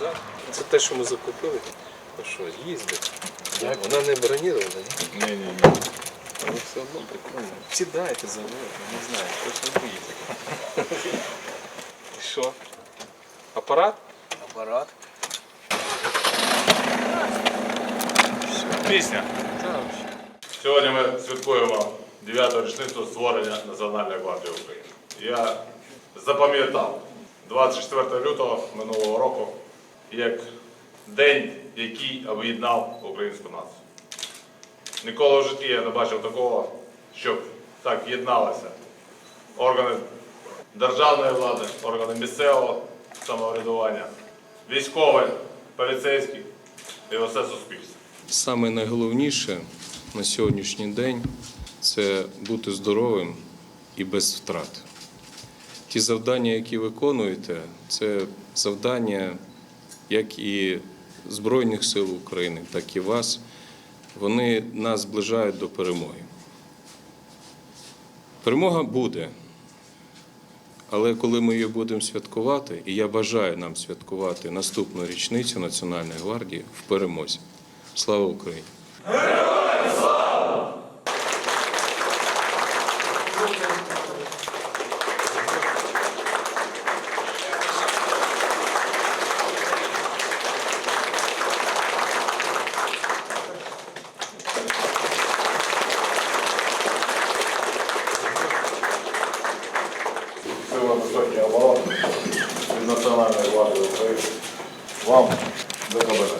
Да. Це те, що ми закупили. Ну що, їздить. Вона не бронірована, ні? Ні, ні, ні. Але все одно прикольно. Сідайте за мною, не знаю, щось не боїться. І що? Апарат? Апарат. Пісня. Так. Сьогодні ми святкуємо 9-ту річницю створення Національної гвардії України. Я запам'ятав 24 лютого минулого року як день, який об'єднав українську націю. Ніколи в житті я не бачив такого, щоб так єдналися органи державної влади, органи місцевого самоврядування, військові, поліцейські і усе суспільство. Саме найголовніше на сьогоднішній день це бути здоровим і без втрат. Ті завдання, які виконуєте, це завдання як і Збройних сил України, так і вас. Вони нас зближають до перемоги. Перемога буде. Але коли ми її будемо святкувати, і я бажаю нам святкувати наступну річницю Національної гвардії в перемозі. Слава Україні! Сила високої оборот від Національної гвардії України. Вам до кабінету.